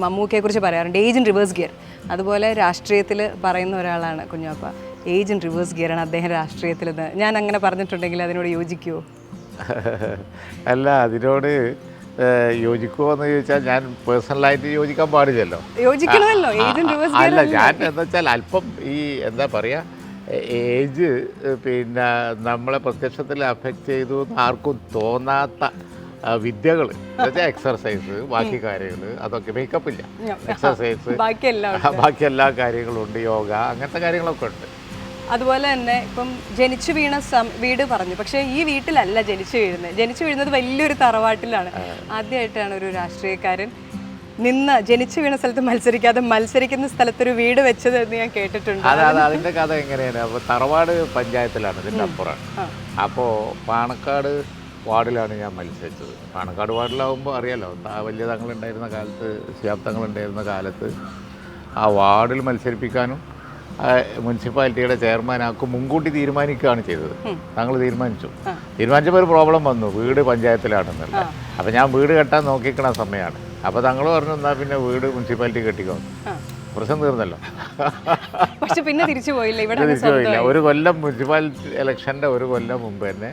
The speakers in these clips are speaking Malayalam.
മമ്മൂക്കയെ കുറിച്ച് പറയാറുണ്ട്. ഏജ് ഇൻ റിവേഴ്സ് ഗിയർ അതുപോലെ രാഷ്ട്രീയത്തിൽ പറയുന്ന ഒരാളാണ് Kunjappa. Age in reverse gear ആണ് അദ്ദേഹം രാഷ്ട്രീയത്തിൽ ഞാൻ അങ്ങനെ പറഞ്ഞിട്ടുണ്ടെങ്കിൽ അതിനോട് യോജിക്കുമോ അല്ല അതിനോട് യോജിക്കുമോ എന്ന് ചോദിച്ചാൽ ഞാൻ പേഴ്സണലായിട്ട് യോജിക്കാൻ പാടില്ലല്ലോ. യോജിക്കണമല്ലോ. അല്ല ഞാൻ എന്താ വെച്ചാൽ അല്പം ഈ എന്താ പറയുക ഏജ് പിന്നെ നമ്മളെ പ്രത്യക്ഷത്തിൽ അഫക്റ്റ് ചെയ്തു എന്ന് ആർക്കും തോന്നാത്ത വിദ്യകൾ എക്സർസൈസ് ബാക്കി കാര്യങ്ങൾ അതൊക്കെ മേക്കപ്പ് ഇല്ല. എക്സർസൈസ് ബാക്കി എല്ലാ കാര്യങ്ങളും ഉണ്ട് യോഗ അങ്ങനത്തെ കാര്യങ്ങളൊക്കെ ഉണ്ട്. അതുപോലെ തന്നെ ഇപ്പം ജനിച്ചു വീണ സം വീട് പറഞ്ഞു. പക്ഷേ ഈ വീട്ടിലല്ല ജനിച്ചു വീഴുന്നത്. ജനിച്ചു വീഴുന്നത് വലിയൊരു തറവാട്ടിലാണ്. ആദ്യമായിട്ടാണ് ഒരു രാഷ്ട്രീയക്കാരൻ നിന്ന് ജനിച്ചു വീണ സ്ഥലത്ത് മത്സരിക്കാതെ മത്സരിക്കുന്ന സ്ഥലത്തൊരു വീട് വെച്ചത് എന്ന് ഞാൻ കേട്ടിട്ടുണ്ട്. അതെ അതിന്റെ കഥ എങ്ങനെയാണ്? അപ്പോൾ തറവാട് പഞ്ചായത്തിലാണ് ഇതിന്റെ അപ്പുറം. അപ്പോൾ പാണക്കാട് വാർഡിലാണ് ഞാൻ മത്സരിച്ചത്. പാണക്കാട് വാർഡിലാവുമ്പോൾ അറിയാലോ വലിയ തങ്ങളുണ്ടായിരുന്ന കാലത്ത് ശിയാബ് തങ്ങളുണ്ടായിരുന്ന കാലത്ത് ആ വാർഡിൽ മത്സരിപ്പിക്കാനും മുനിസിപ്പാലിറ്റിയുടെ ചെയർമാനാക്കും മുൻകൂട്ടി തീരുമാനിക്കുകയാണ് ചെയ്തത്. തങ്ങൾ തീരുമാനിച്ചു. തീരുമാനിച്ചപ്പോൾ ഒരു പ്രോബ്ലം വന്നു. വീട് പഞ്ചായത്തിലാണെന്നല്ല. അപ്പോൾ ഞാൻ വീട് കെട്ടാൻ നോക്കിക്കണ സമയമാണ്. അപ്പോൾ തങ്ങൾ പറഞ്ഞു എന്നാൽ പിന്നെ വീട് മുനിസിപ്പാലിറ്റി കെട്ടിക്കോ. പ്രശ്നം തീർന്നല്ലോ. പക്ഷെ പിന്നെ തിരിച്ചു പോയില്ല. ഇവിടെ തിരിച്ചു പോയില്ല. ഒരു കൊല്ലം മുനിസിപ്പാലിറ്റി ഇലക്ഷന്റെ ഒരു കൊല്ലം മുമ്പ് തന്നെ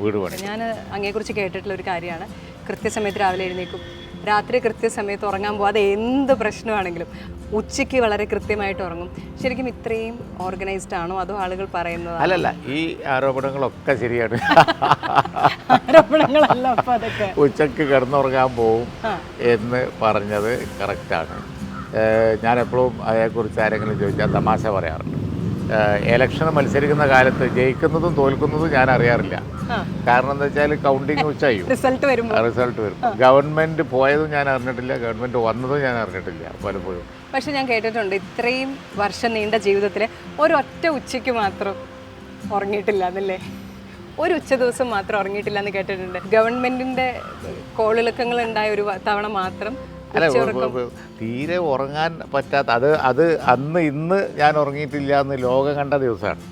വീട് പണി ഞാൻ അങ്ങയെക്കുറിച്ച് കേട്ടിട്ടുള്ള ഒരു കാര്യമാണ്. കൃത്യസമയത്ത് രാവിലെ എഴുന്നേക്കും രാത്രി കൃത്യസമയത്ത് ഉറങ്ങാൻ പോകാതെ എന്ത് പ്രശ്നമാണെങ്കിലും ഉച്ചയ്ക്ക് വളരെ കൃത്യമായിട്ട് ഉറങ്ങും. ശരിക്കും ഇത്രയും ഓർഗനൈസ്ഡ് ആണോ അതോ ആളുകൾ പറയുന്നത്? അല്ലല്ല ഈ ആരോപണങ്ങളൊക്കെ ശരിയാണ്. ആരോപണങ്ങളല്ല ഉച്ചയ്ക്ക് കിടന്നുറങ്ങാൻ പോവും എന്ന് പറഞ്ഞത് കറക്റ്റാണ് ഞാൻ എപ്പോഴും അതേക്കുറിച്ച് ആരെങ്കിലും ചോദിച്ചാൽ തമാശ പറയാറുണ്ട്. എലക്ഷൻ മത്സരിക്കുന്ന കാലത്ത് ജയിക്കുന്നതും തോൽക്കുന്നതും ഞാൻ അറിയാറില്ല കാരണം എന്താ വെച്ചാൽ കൗണ്ടിങ് ഉച്ചയും റിസൾട്ട് വരും റിസൾട്ട് വരും. ഗവൺമെന്റ് പോയതും ഞാൻ അറിഞ്ഞിട്ടില്ല ഗവൺമെന്റ് വന്നതും ഞാൻ അറിഞ്ഞിട്ടില്ല പലപ്പോഴും. പക്ഷെ ഞാൻ കേട്ടിട്ടുണ്ട് ഇത്രയും വർഷം നീണ്ട ജീവിതത്തിൽ ഒരൊറ്റ ഉച്ചയ്ക്ക് മാത്രം ഉറങ്ങിയിട്ടില്ല എന്നല്ലേ? ഒരു ഉച്ച ദിവസം മാത്രം ഉറങ്ങിയിട്ടില്ല എന്ന് കേട്ടിട്ടുണ്ട്. ഗവൺമെന്റിന്റെ കോളിളക്കങ്ങൾ ഉണ്ടായ ഒരു തവണ മാത്രം അല്ല തീരെ ഉറങ്ങാൻ പറ്റാത്ത അത് അത് അന്ന് ഇന്ന് ഞാൻ ഉറങ്ങിയിട്ടില്ല എന്ന് ലോകം കണ്ട ദിവസമാണ്.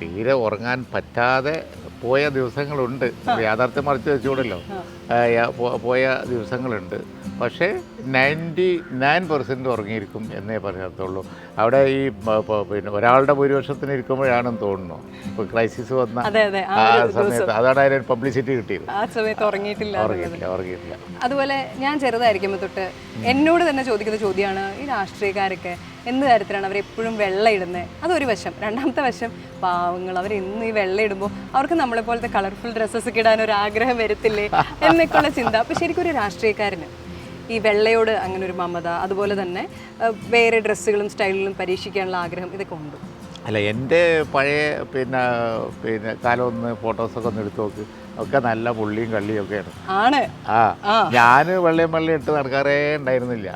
തീരെ ഉറങ്ങാൻ പറ്റാതെ പോയ ദിവസങ്ങളുണ്ട്. യാഥാർത്ഥ്യം മറിച്ച് വെച്ചുകൂടല്ലോ. പോയ ദിവസങ്ങളുണ്ട്. പക്ഷേ നയന്റി നയൻ പെർസെന്റ് ഉറങ്ങിയിരിക്കും എന്നേ പറയത്തുള്ളൂ. അവിടെ ഈ പിന്നെ ഒരാളുടെ ഭൂരിപക്ഷത്തിന് ഇരിക്കുമ്പോഴാണെന്ന് തോന്നുന്നു. ഇപ്പോൾ ക്രൈസിസ് വന്ന ആ സമയത്ത്. അതാണ് അതിന് പബ്ലിസിറ്റി കിട്ടിയത്. ആ സമയത്ത് ഉറങ്ങിയിട്ടില്ല. ഉറങ്ങിയിട്ടില്ല ഉറങ്ങിയിട്ടില്ല. അതുപോലെ ഞാൻ ചെറുതായിരിക്കുമ്പോൾ തൊട്ട് എന്നോട് തന്നെ ചോദിക്കുന്ന ചോദ്യമാണ് ഈ രാഷ്ട്രീയക്കാരൊക്കെ എന്ത് തരത്തിലാണ് അവർ എപ്പോഴും വെള്ള ഇടുന്നത് അതൊരു വശം. രണ്ടാമത്തെ വശം പാവങ്ങൾ. അവർ ഇന്ന് ഈ വെള്ള ഇടുമ്പോൾ അവർക്ക് നമ്മളെ പോലത്തെ കളർഫുൾ ഡ്രസ്സസ് ഒക്കെ ഇടാൻ ഒരു ആഗ്രഹം വരത്തില്ലേ എന്നൊക്കെയുള്ള ചിന്ത. അപ്പോൾ ശരിക്കും ഒരു രാഷ്ട്രീയക്കാരന് ഈ വെള്ളയോട് അങ്ങനെ ഒരു മമത അതുപോലെ തന്നെ വേറെ ഡ്രസ്സുകളും സ്റ്റൈലുകളും പരീക്ഷിക്കാനുള്ള ആഗ്രഹം ഇതൊക്കെ ഉണ്ട്. അല്ല എന്റെ പഴയ പിന്നെ പിന്നെ കാലം ഒന്ന് ഫോട്ടോസൊക്കെ ഒന്ന് എടുത്തു നോക്ക്. ഒക്കെ നല്ല പുള്ളിയും കള്ളിയും ഒക്കെയാണ്. ആണ്. ആ ഞാൻ വെള്ളയും വെള്ളയും ഇട്ട് നടക്കാറേ ഉണ്ടായിരുന്നില്ല.